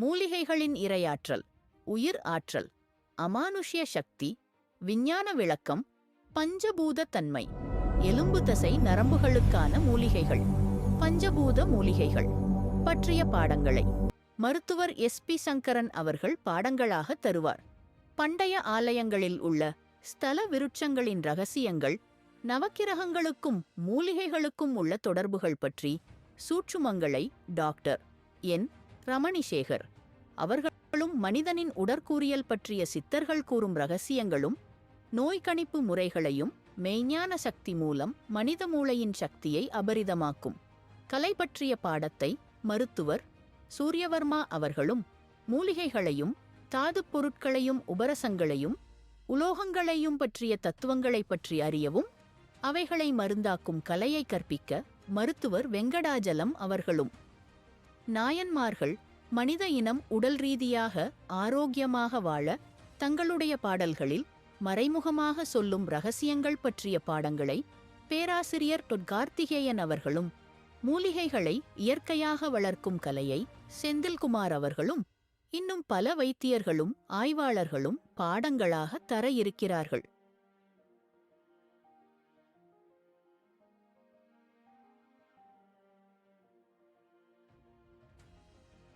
மூலிகைகளின் இரையாற்றல் உயிர் ஆற்றல் அமானுஷ்ய சக்தி விஞ்ஞான விளக்கம் பஞ்சபூத தன்மை எலும்பு தசை நரம்புகளுக்கான மூலிகைகள் பஞ்சபூத மூலிகைகள் பற்றிய பாடங்களை. மருத்துவர் எஸ். பி. சங்கரன் அவர்கள் பாடங்களாக தருவார். பண்டைய ஆலயங்களில் உள்ள ஸ்தல விருட்சங்களின் ரகசியங்கள் நவக்கிரகங்களுக்கும் மூலிகைகளுக்கும் உள்ள தொடர்புகள் பற்றி சூட்சுமங்களை டாக்டர் என். ரமணிசேகர். அவர்களும் மனிதனின் உடற்கூறியல் பற்றிய சித்தர்கள் கூறும் ரகசியங்களும் நோய்கணிப்பு முறைகளையும் மெய்ஞான சக்தி மூலம் மனித மூளையின் சக்தியை அபரிதமாக்கும். கலை பற்றிய பாடத்தை மருத்துவர் சூரியவர்மா அவர்களும் மூலிகைகளையும் தாதுப் பொருட்களையும் உபரசங்களையும் உலோகங்களையும் பற்றிய தத்துவங்களைப் பற்றி அறியவும் அவைகளை மருந்தாக்கும் கலையை கற்பிக்க மருத்துவர் வெங்கடாஜலம் அவர்களும். நாயன்மார்கள் மனித இனம் உடல் ரீதியாக ஆரோக்கியமாக வாழ தங்களுடைய பாடல்களில் மறைமுகமாக சொல்லும் ரகசியங்கள் பற்றிய பாடங்களை பேராசிரியர் டொட்கார்த்திகேயன் அவர்களும் மூலிகைகளை இயற்கையாக வளர்க்கும் கலையை செந்தில்குமார் அவர்களும் இன்னும் பல வைத்தியர்களும் ஆய்வாளர்களும் பாடங்களாக தர இருக்கிறார்கள்.